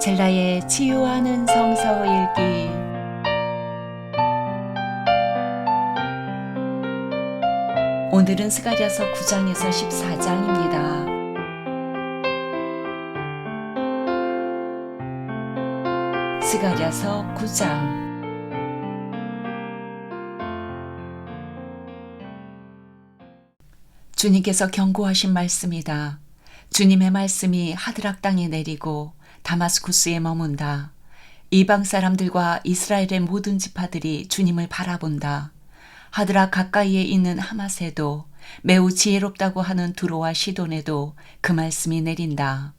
젤라의 치유하는 성서 읽기 오늘은 스가랴서 9장에서 14장입니다. 스가랴서 9장 주님께서 경고하신 말씀이다. 주님의 말씀이 하드락 땅에 내리고 다마스쿠스에 머문다. 이방 사람들과 이스라엘의 모든 지파들이 주님을 바라본다. 하드락 가까이에 있는 하마세도 매우 지혜롭다고 하는 두로와 시돈에도 그 말씀이 내린다.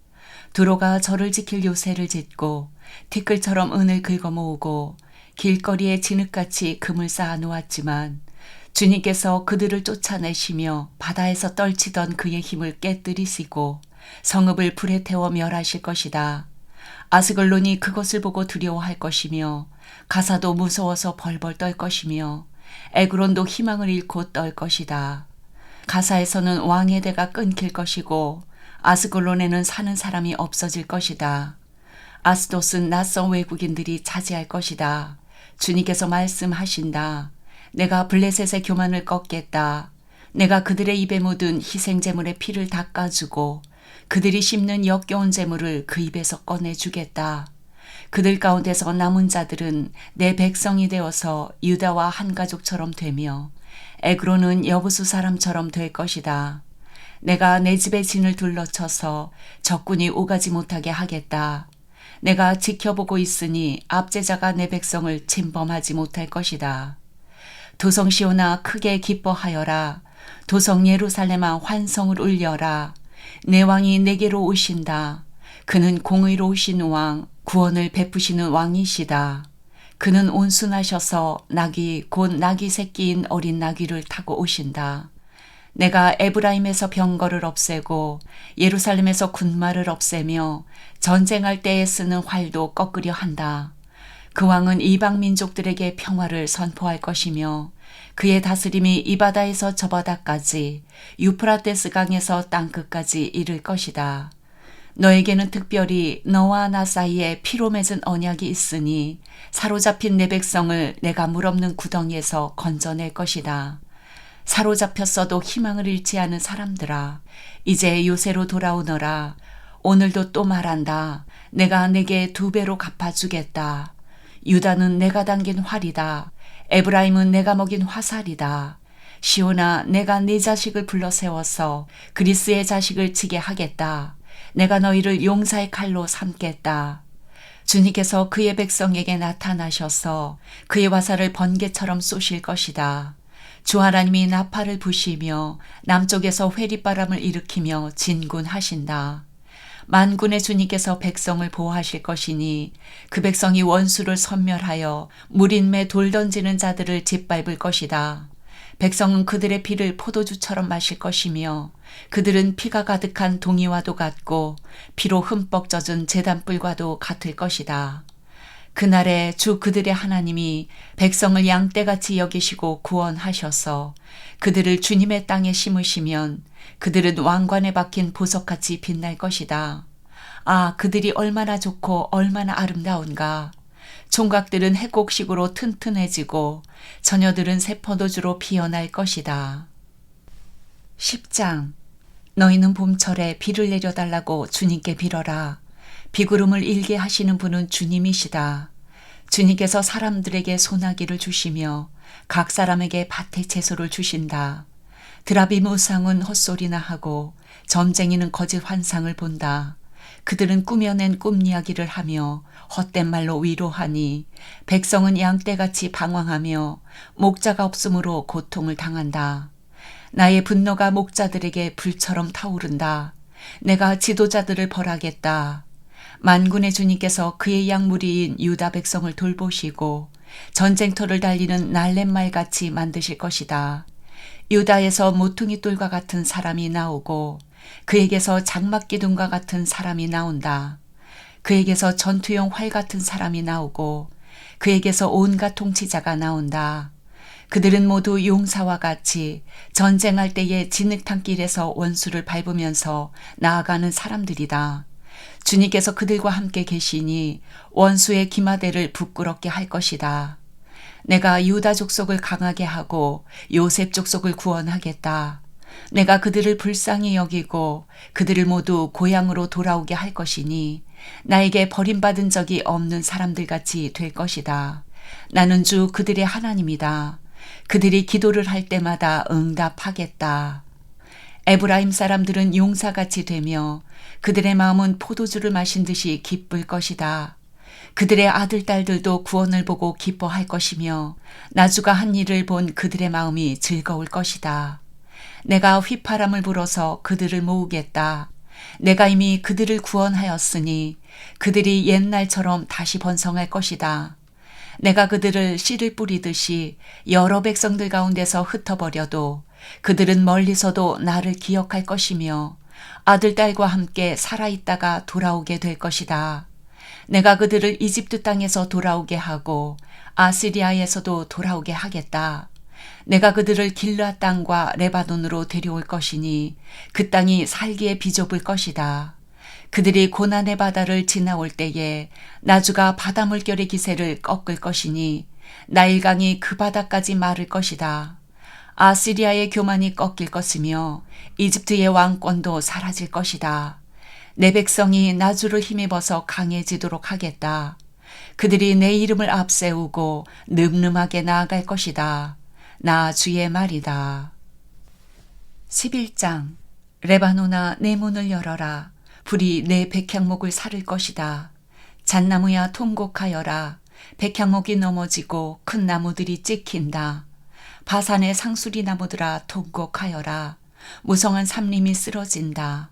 두로가 저를 지킬 요새를 짓고 티끌처럼 은을 긁어 모으고 길거리에 진흙같이 금을 쌓아 놓았지만 주님께서 그들을 쫓아내시며 바다에서 떨치던 그의 힘을 깨뜨리시고 성읍을 불에 태워 멸하실 것이다. 아스글론이 그것을 보고 두려워할 것이며 가사도 무서워서 벌벌 떨 것이며 에그론도 희망을 잃고 떨 것이다. 가사에서는 왕의 대가 끊길 것이고 아스글론에는 사는 사람이 없어질 것이다. 아스돗은 낯선 외국인들이 차지할 것이다. 주님께서 말씀하신다. 내가 블레셋의 교만을 꺾겠다. 내가 그들의 입에 묻은 희생제물의 피를 닦아주고 그들이 씹는 역겨운 제물을 그 입에서 꺼내주겠다. 그들 가운데서 남은 자들은 내 백성이 되어서 유다와 한 가족처럼 되며 에그로는 여부수 사람처럼 될 것이다. 내가 내 집의 진을 둘러쳐서 적군이 오가지 못하게 하겠다. 내가 지켜보고 있으니 압제자가 내 백성을 침범하지 못할 것이다. 도성 시오나 크게 기뻐하여라. 도성 예루살렘아 환성을 울려라. 내 왕이 내게로 오신다. 그는 공의로우신 왕, 구원을 베푸시는 왕이시다. 그는 온순하셔서 낙이 곧 낙이 새끼인 어린 나귀를 타고 오신다. 내가 에브라임에서 병거를 없애고 예루살렘에서 군마를 없애며 전쟁할 때에 쓰는 활도 꺾으려 한다. 그 왕은 이방 민족들에게 평화를 선포할 것이며 그의 다스림이 이 바다에서 저 바다까지 유프라테스 강에서 땅 끝까지 이를 것이다. 너에게는 특별히 너와 나 사이에 피로 맺은 언약이 있으니 사로잡힌 내 백성을 내가 물없는 구덩이에서 건져낼 것이다. 사로잡혔어도 희망을 잃지 않은 사람들아, 이제 요새로 돌아오너라. 오늘도 또 말한다. 내가 내게 두 배로 갚아주겠다. 유다는 내가 당긴 활이다. 에브라임은 내가 먹인 화살이다. 시오나 내가 네 자식을 불러 세워서 그리스의 자식을 치게 하겠다. 내가 너희를 용사의 칼로 삼겠다. 주님께서 그의 백성에게 나타나셔서 그의 화살을 번개처럼 쏘실 것이다. 주 하나님이 나팔을 부시며 남쪽에서 회리바람을 일으키며 진군하신다. 만군의 주님께서 백성을 보호하실 것이니 그 백성이 원수를 섬멸하여 물인매 돌 던지는 자들을 짓밟을 것이다. 백성은 그들의 피를 포도주처럼 마실 것이며 그들은 피가 가득한 동이와도 같고 피로 흠뻑 젖은 재단불과도 같을 것이다. 그날에 주 그들의 하나님이 백성을 양떼같이 여기시고 구원하셔서 그들을 주님의 땅에 심으시면 그들은 왕관에 박힌 보석같이 빛날 것이다. 아, 그들이 얼마나 좋고 얼마나 아름다운가. 총각들은 해곡식으로 튼튼해지고 처녀들은 새포도주로 피어날 것이다. 10장 너희는 봄철에 비를 내려달라고 주님께 빌어라. 비구름을 일게 하시는 분은 주님이시다. 주님께서 사람들에게 소나기를 주시며 각 사람에게 밭의 채소를 주신다. 드라비 무상은 헛소리나 하고 점쟁이는 거짓 환상을 본다. 그들은 꾸며낸 꿈 이야기를 하며 헛된 말로 위로하니 백성은 양떼같이 방황하며 목자가 없으므로 고통을 당한다. 나의 분노가 목자들에게 불처럼 타오른다. 내가 지도자들을 벌하겠다. 만군의 주님께서 그의 양무리인 유다 백성을 돌보시고 전쟁터를 달리는 날렛말 같이 만드실 것이다. 유다에서 모퉁이 돌과 같은 사람이 나오고 그에게서 장막 기둥과 같은 사람이 나온다. 그에게서 전투용 활 같은 사람이 나오고 그에게서 온갖 통치자가 나온다. 그들은 모두 용사와 같이 전쟁할 때에 진흙탕길에서 원수를 밟으면서 나아가는 사람들이다. 주님께서 그들과 함께 계시니 원수의 기마대를 부끄럽게 할 것이다. 내가 유다 족속을 강하게 하고 요셉 족속을 구원하겠다. 내가 그들을 불쌍히 여기고 그들을 모두 고향으로 돌아오게 할 것이니 나에게 버림받은 적이 없는 사람들 같이 될 것이다. 나는 주 그들의 하나님이다. 그들이 기도를 할 때마다 응답하겠다. 에브라임 사람들은 용사같이 되며 그들의 마음은 포도주를 마신 듯이 기쁠 것이다. 그들의 아들, 딸들도 구원을 보고 기뻐할 것이며 나주가 한 일을 본 그들의 마음이 즐거울 것이다. 내가 휘파람을 불어서 그들을 모으겠다. 내가 이미 그들을 구원하였으니 그들이 옛날처럼 다시 번성할 것이다. 내가 그들을 씨를 뿌리듯이 여러 백성들 가운데서 흩어버려도 그들은 멀리서도 나를 기억할 것이며 아들, 딸과 함께 살아있다가 돌아오게 될 것이다. 내가 그들을 이집트 땅에서 돌아오게 하고 아시리아에서도 돌아오게 하겠다. 내가 그들을 길라 땅과 레바논으로 데려올 것이니 그 땅이 살기에 비좁을 것이다. 그들이 고난의 바다를 지나올 때에 나주가 바다 물결의 기세를 꺾을 것이니 나일강이 그 바다까지 마를 것이다. 아시리아의 교만이 꺾일 것이며 이집트의 왕권도 사라질 것이다. 내 백성이 나주를 힘입어서 강해지도록 하겠다. 그들이 내 이름을 앞세우고 늠름하게 나아갈 것이다. 나 주의 말이다. 11장 레바노나 내 문을 열어라. 불이 내 백향목을 사를 것이다. 잣나무야 통곡하여라. 백향목이 넘어지고 큰 나무들이 찍힌다. 바산의 상수리 나무들아 통곡하여라. 무성한 삼림이 쓰러진다.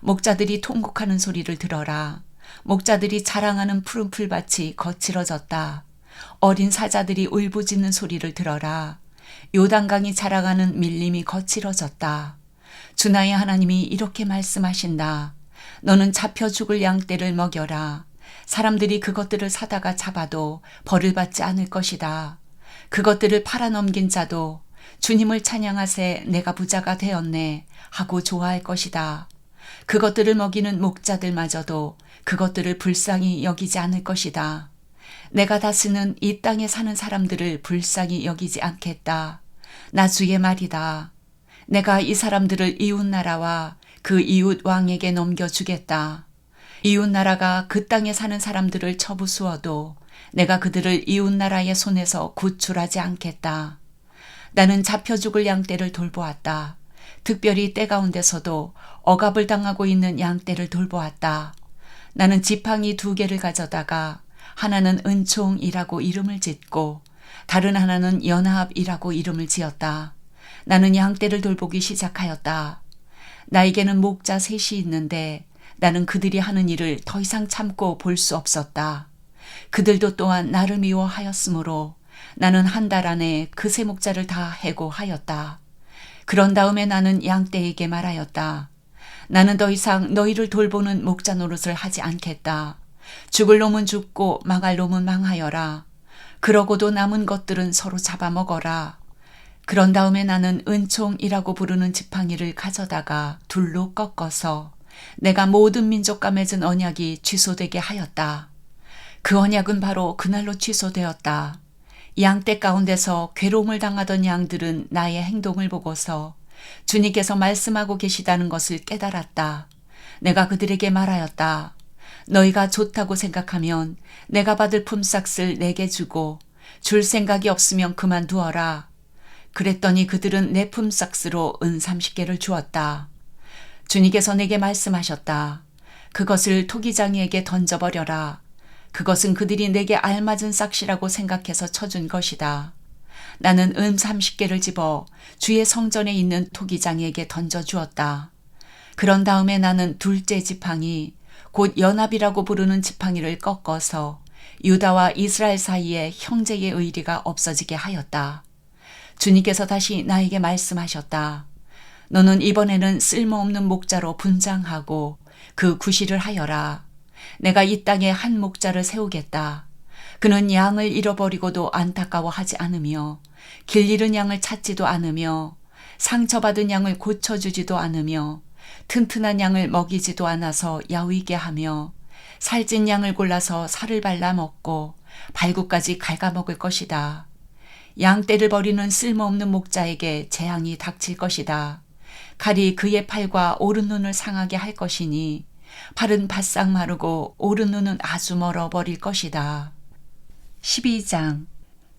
목자들이 통곡하는 소리를 들어라. 목자들이 자랑하는 푸른 풀밭이 거칠어졌다. 어린 사자들이 울부짖는 소리를 들어라. 요단강이 자라가는 밀림이 거칠어졌다. 주나의 하나님이 이렇게 말씀하신다. 너는 잡혀 죽을 양떼를 먹여라. 사람들이 그것들을 사다가 잡아도 벌을 받지 않을 것이다. 그것들을 팔아넘긴 자도 주님을 찬양하세 내가 부자가 되었네 하고 좋아할 것이다. 그것들을 먹이는 목자들마저도 그것들을 불쌍히 여기지 않을 것이다. 내가 다스는 이 땅에 사는 사람들을 불쌍히 여기지 않겠다. 나 주의 말이다. 내가 이 사람들을 이웃 나라와 그 이웃 왕에게 넘겨주겠다. 이웃 나라가 그 땅에 사는 사람들을 처부수어도 내가 그들을 이웃 나라의 손에서 구출하지 않겠다. 나는 잡혀 죽을 양떼를 돌보았다. 특별히 때 가운데서도 억압을 당하고 있는 양떼를 돌보았다. 나는 지팡이 두 개를 가져다가 하나는 은총이라고 이름을 짓고 다른 하나는 연합이라고 이름을 지었다. 나는 양떼를 돌보기 시작하였다. 나에게는 목자 셋이 있는데 나는 그들이 하는 일을 더 이상 참고 볼 수 없었다. 그들도 또한 나를 미워하였으므로 나는 한 달 안에 그 세 목자를 다 해고하였다. 그런 다음에 나는 양떼에게 말하였다. 나는 더 이상 너희를 돌보는 목자 노릇을 하지 않겠다. 죽을 놈은 죽고 망할 놈은 망하여라. 그러고도 남은 것들은 서로 잡아먹어라. 그런 다음에 나는 은총이라고 부르는 지팡이를 가져다가 둘로 꺾어서 내가 모든 민족과 맺은 언약이 취소되게 하였다. 그 언약은 바로 그날로 취소되었다. 양떼 가운데서 괴로움을 당하던 양들은 나의 행동을 보고서 주님께서 말씀하고 계시다는 것을 깨달았다. 내가 그들에게 말하였다. 너희가 좋다고 생각하면 내가 받을 품삯을 내게 주고 줄 생각이 없으면 그만두어라. 그랬더니 그들은 내 품삯으로 은 30개를 주었다. 주님께서 내게 말씀하셨다. 그것을 토기장이에게 던져버려라. 그것은 그들이 내게 알맞은 싹시라고 생각해서 쳐준 것이다. 나는 은 30개를 집어 주의 성전에 있는 토기장이에게 던져 주었다. 그런 다음에 나는 둘째 지팡이, 곧 연합이라고 부르는 지팡이를 꺾어서 유다와 이스라엘 사이에 형제의 의리가 없어지게 하였다. 주님께서 다시 나에게 말씀하셨다. 너는 이번에는 쓸모없는 목자로 분장하고 그 구실을 하여라. 내가 이 땅에 한 목자를 세우겠다. 그는 양을 잃어버리고도 안타까워하지 않으며 길 잃은 양을 찾지도 않으며 상처받은 양을 고쳐주지도 않으며 튼튼한 양을 먹이지도 않아서 야위게 하며 살찐 양을 골라서 살을 발라 먹고 발구까지 갉아먹을 것이다. 양떼를 버리는 쓸모없는 목자에게 재앙이 닥칠 것이다. 칼이 그의 팔과 오른 눈을 상하게 할 것이니 팔은 바싹 마르고 오른 눈은 아주 멀어 버릴 것이다. 12장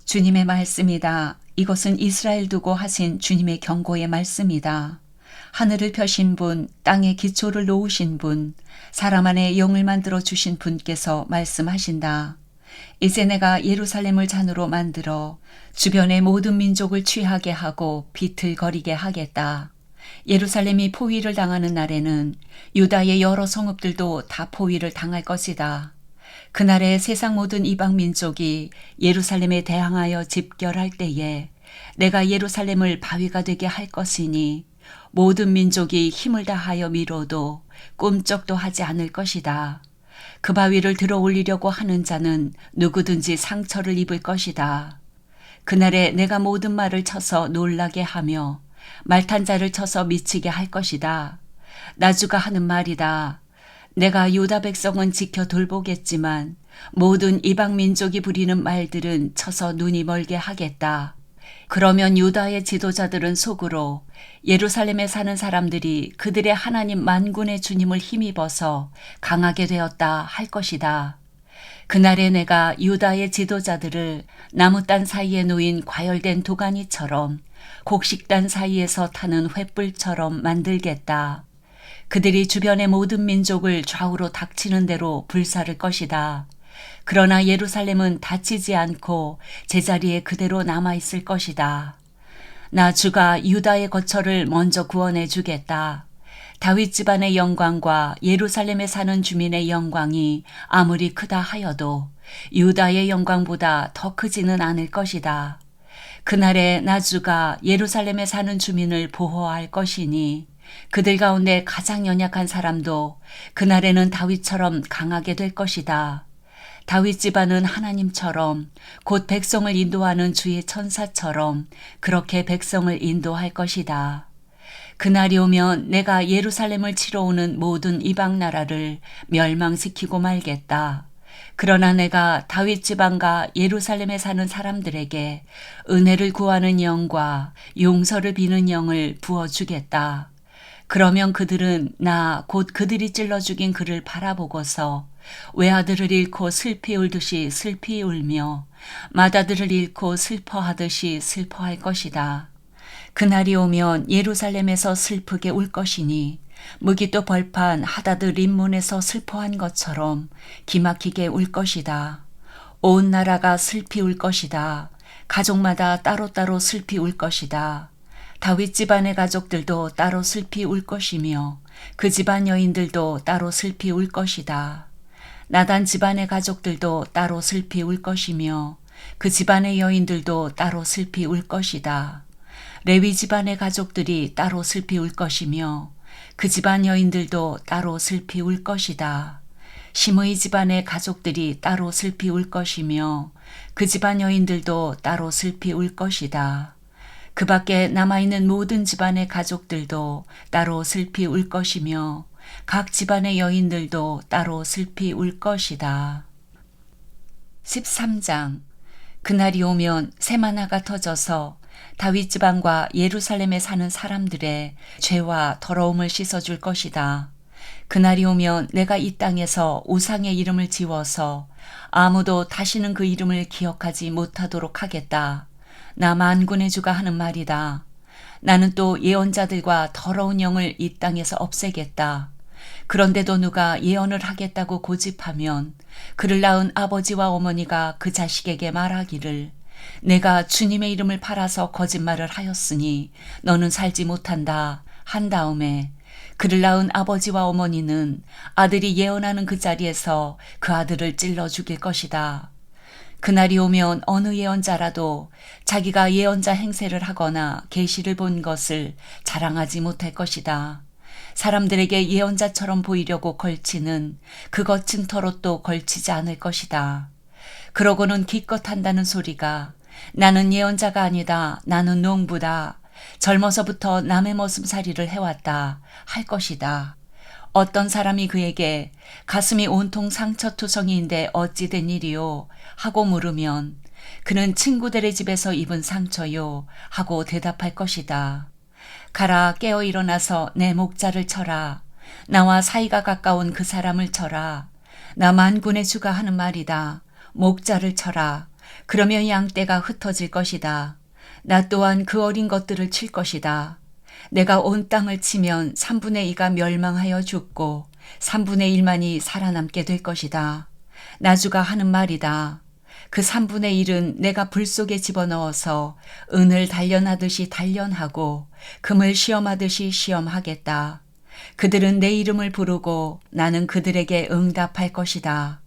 주님의 말씀이다. 이것은 이스라엘 두고 하신 주님의 경고의 말씀이다. 하늘을 펴신 분, 땅의 기초를 놓으신 분, 사람 안에 영을 만들어 주신 분께서 말씀하신다. 이제 내가 예루살렘을 잔으로 만들어 주변의 모든 민족을 취하게 하고 비틀거리게 하겠다. 예루살렘이 포위를 당하는 날에는 유다의 여러 성읍들도 다 포위를 당할 것이다. 그날에 세상 모든 이방 민족이 예루살렘에 대항하여 집결할 때에 내가 예루살렘을 바위가 되게 할 것이니 모든 민족이 힘을 다하여 밀어도 꿈쩍도 하지 않을 것이다. 그 바위를 들어 올리려고 하는 자는 누구든지 상처를 입을 것이다. 그날에 내가 모든 말을 쳐서 놀라게 하며 말탄 자를 쳐서 미치게 할 것이다. 나주가 하는 말이다. 내가 유다 백성은 지켜 돌보겠지만 모든 이방 민족이 부리는 말들은 쳐서 눈이 멀게 하겠다. 그러면 유다의 지도자들은 속으로 예루살렘에 사는 사람들이 그들의 하나님 만군의 주님을 힘입어서 강하게 되었다 할 것이다. 그날에 내가 유다의 지도자들을 나무 단 사이에 놓인 과열된 도가니처럼 곡식단 사이에서 타는 횃불처럼 만들겠다. 그들이 주변의 모든 민족을 좌우로 닥치는 대로 불사를 것이다. 그러나 예루살렘은 다치지 않고 제자리에 그대로 남아 있을 것이다. 나 주가 유다의 거처를 먼저 구원해 주겠다. 다윗 집안의 영광과 예루살렘에 사는 주민의 영광이 아무리 크다 하여도 유다의 영광보다 더 크지는 않을 것이다. 그날에 나주가 예루살렘에 사는 주민을 보호할 것이니 그들 가운데 가장 연약한 사람도 그날에는 다윗처럼 강하게 될 것이다. 다윗 집안은 하나님처럼 곧 백성을 인도하는 주의 천사처럼 그렇게 백성을 인도할 것이다. 그날이 오면 내가 예루살렘을 치러 오는 모든 이방 나라를 멸망시키고 말겠다. 그러나 내가 다윗 지방과 예루살렘에 사는 사람들에게 은혜를 구하는 영과 용서를 비는 영을 부어 주겠다. 그러면 그들은 나 곧 그들이 찔러 죽인 그를 바라보고서 외아들을 잃고 슬피 울듯이 슬피 울며 맏아들을 잃고 슬퍼하듯이 슬퍼할 것이다. 그날이 오면 예루살렘에서 슬프게 울 것이니 무기또 벌판 하다드 림문에서 슬퍼한 것처럼 기막히게 울 것이다. 온 나라가 슬피 울 것이다. 가족마다 따로따로 슬피 울 것이다. 다윗 집안의 가족들도 따로 슬피 울 것이며 그 집안 여인들도 따로 슬피 울 것이다. 나단 집안의 가족들도 따로 슬피 울 것이며 그 집안의 여인들도 따로 슬피 울 것이다. 레위 집안의 가족들이 따로 슬피 울 것이며 그 집안 여인들도 따로 슬피 울 것이다. 심의 집안의 가족들이 따로 슬피 울 것이며 그 집안 여인들도 따로 슬피 울 것이다. 그 밖에 남아있는 모든 집안의 가족들도 따로 슬피 울 것이며 각 집안의 여인들도 따로 슬피 울 것이다. 13장 그날이 오면 세마나가 터져서 다윗 지방과 예루살렘에 사는 사람들의 죄와 더러움을 씻어줄 것이다. 그날이 오면 내가 이 땅에서 우상의 이름을 지워서 아무도 다시는 그 이름을 기억하지 못하도록 하겠다. 나 만군의 주가 하는 말이다. 나는 또 예언자들과 더러운 영을 이 땅에서 없애겠다. 그런데도 누가 예언을 하겠다고 고집하면 그를 낳은 아버지와 어머니가 그 자식에게 말하기를 내가 주님의 이름을 팔아서 거짓말을 하였으니 너는 살지 못한다 한 다음에 그를 낳은 아버지와 어머니는 아들이 예언하는 그 자리에서 그 아들을 찔러 죽일 것이다. 그날이 오면 어느 예언자라도 자기가 예언자 행세를 하거나 계시를 본 것을 자랑하지 못할 것이다. 사람들에게 예언자처럼 보이려고 걸치는 그 거친 털옷도 걸치지 않을 것이다. 그러고는 기껏 한다는 소리가 나는 예언자가 아니다. 나는 농부다. 젊어서부터 남의 머슴살이를 해왔다 할 것이다. 어떤 사람이 그에게 가슴이 온통 상처투성이인데 어찌 된 일이요? 하고 물으면 그는 친구들의 집에서 입은 상처요 하고 대답할 것이다. 가라 깨어 일어나서 내 목자를 쳐라. 나와 사이가 가까운 그 사람을 쳐라. 나 만군의 주가 하는 말이다. 목자를 쳐라. 그러면 양떼가 흩어질 것이다. 나 또한 그 어린 것들을 칠 것이다. 내가 온 땅을 치면 3분의 2가 멸망하여 죽고 3분의 1만이 살아남게 될 것이다. 나주가 하는 말이다. 그 3분의 1은 내가 불 속에 집어넣어서 은을 단련하듯이 단련하고 금을 시험하듯이 시험하겠다. 그들은 내 이름을 부르고 나는 그들에게 응답할 것이다.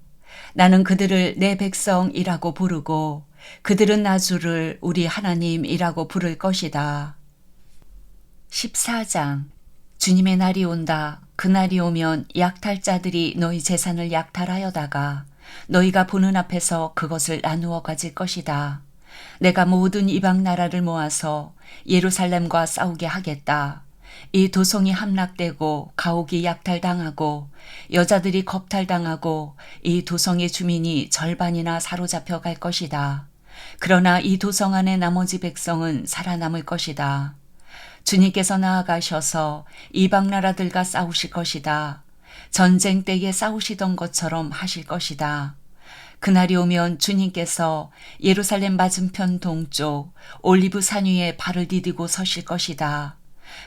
나는 그들을 내 백성이라고 부르고 그들은 나주를 우리 하나님이라고 부를 것이다. 14장 주님의 날이 온다. 그 날이 오면 약탈자들이 너희 재산을 약탈하여다가 너희가 보는 앞에서 그것을 나누어 가질 것이다. 내가 모든 이방 나라를 모아서 예루살렘과 싸우게 하겠다. 이 도성이 함락되고 가옥이 약탈당하고 여자들이 겁탈당하고 이 도성의 주민이 절반이나 사로잡혀 갈 것이다. 그러나 이 도성 안의 나머지 백성은 살아남을 것이다. 주님께서 나아가셔서 이방 나라들과 싸우실 것이다. 전쟁 때에 싸우시던 것처럼 하실 것이다. 그날이 오면 주님께서 예루살렘 맞은편 동쪽 올리브 산 위에 발을 디디고 서실 것이다.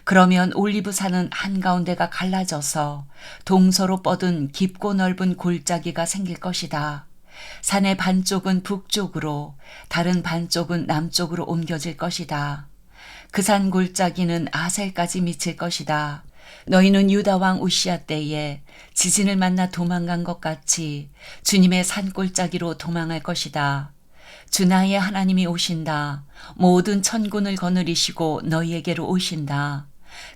그러면 올리브 산은 한가운데가 갈라져서 동서로 뻗은 깊고 넓은 골짜기가 생길 것이다. 산의 반쪽은 북쪽으로 다른 반쪽은 남쪽으로 옮겨질 것이다. 그 산 골짜기는 아셀까지 미칠 것이다. 너희는 유다 왕 우시아 때에 지진을 만나 도망간 것 같이 주님의 산골짜기로 도망할 것이다. 주 나의 하나님이 오신다. 모든 천군을 거느리시고 너희에게로 오신다.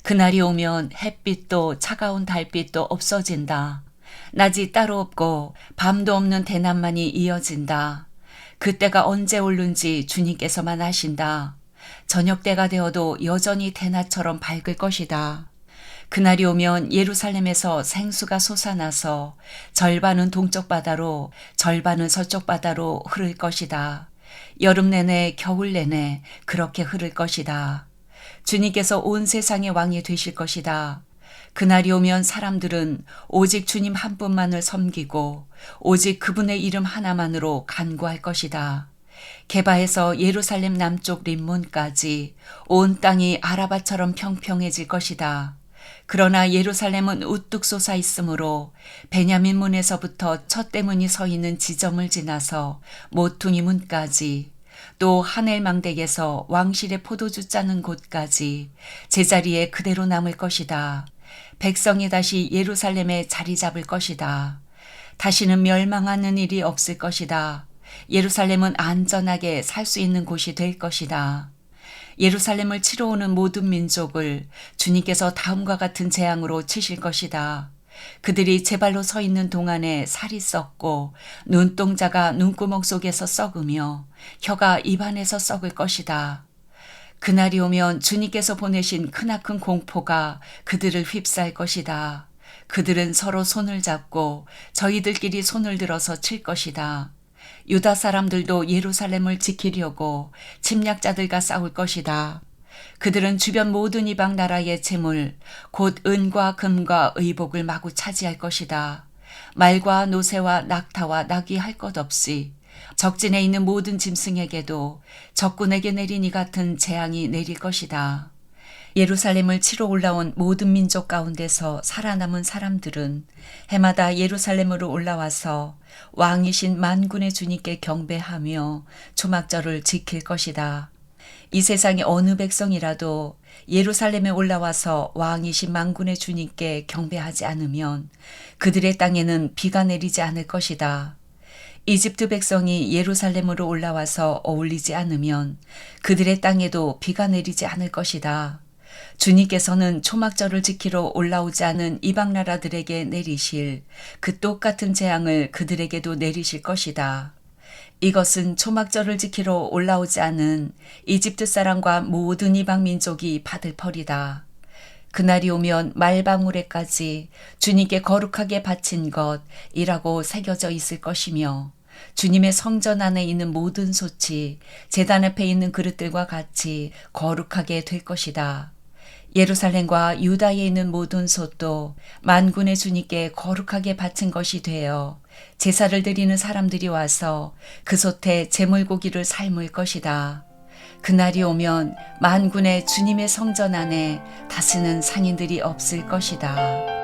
그날이 오면 햇빛도 차가운 달빛도 없어진다. 낮이 따로 없고 밤도 없는 대낮만이 이어진다. 그때가 언제 오는지 주님께서만 아신다. 저녁 때가 되어도 여전히 대낮처럼 밝을 것이다. 그날이 오면 예루살렘에서 생수가 솟아나서 절반은 동쪽 바다로 절반은 서쪽 바다로 흐를 것이다. 여름 내내 겨울 내내 그렇게 흐를 것이다. 주님께서 온 세상의 왕이 되실 것이다. 그날이 오면 사람들은 오직 주님 한 분만을 섬기고 오직 그분의 이름 하나만으로 간구할 것이다. 개바에서 예루살렘 남쪽 림문까지 온 땅이 아라바처럼 평평해질 것이다. 그러나 예루살렘은 우뚝 솟아 있으므로 베냐민 문에서부터 첫 대문이 서 있는 지점을 지나서 모퉁이 문까지 또 하넬 망대에서 왕실의 포도주 짜는 곳까지 제자리에 그대로 남을 것이다. 백성이 다시 예루살렘에 자리 잡을 것이다. 다시는 멸망하는 일이 없을 것이다. 예루살렘은 안전하게 살 수 있는 곳이 될 것이다. 예루살렘을 치러 오는 모든 민족을 주님께서 다음과 같은 재앙으로 치실 것이다. 그들이 제 발로 서 있는 동안에 살이 썩고 눈동자가 눈구멍 속에서 썩으며 혀가 입안에서 썩을 것이다. 그날이 오면 주님께서 보내신 크나큰 공포가 그들을 휩싸일 것이다. 그들은 서로 손을 잡고 저희들끼리 손을 들어서 칠 것이다. 유다 사람들도 예루살렘을 지키려고 침략자들과 싸울 것이다. 그들은 주변 모든 이방 나라의 재물, 곧 은과 금과 의복을 마구 차지할 것이다. 말과 노새와 낙타와 낙이 할 것 없이 적진에 있는 모든 짐승에게도 적군에게 내린 이 같은 재앙이 내릴 것이다. 예루살렘을 치러 올라온 모든 민족 가운데서 살아남은 사람들은 해마다 예루살렘으로 올라와서 왕이신 만군의 주님께 경배하며 초막절을 지킬 것이다. 이 세상의 어느 백성이라도 예루살렘에 올라와서 왕이신 만군의 주님께 경배하지 않으면 그들의 땅에는 비가 내리지 않을 것이다. 이집트 백성이 예루살렘으로 올라와서 어울리지 않으면 그들의 땅에도 비가 내리지 않을 것이다. 주님께서는 초막절을 지키러 올라오지 않은 이방 나라들에게 내리실 그 똑같은 재앙을 그들에게도 내리실 것이다. 이것은 초막절을 지키러 올라오지 않은 이집트 사람과 모든 이방 민족이 받을 벌이다. 그날이 오면 말방울에까지 주님께 거룩하게 바친 것이라고 새겨져 있을 것이며 주님의 성전 안에 있는 모든 솥이 제단 앞에 있는 그릇들과 같이 거룩하게 될 것이다. 예루살렘과 유다에 있는 모든 솥도 만군의 주님께 거룩하게 바친 것이 되어 제사를 드리는 사람들이 와서 그 솥에 제물고기를 삶을 것이다. 그날이 오면 만군의 주님의 성전 안에 다스는 상인들이 없을 것이다.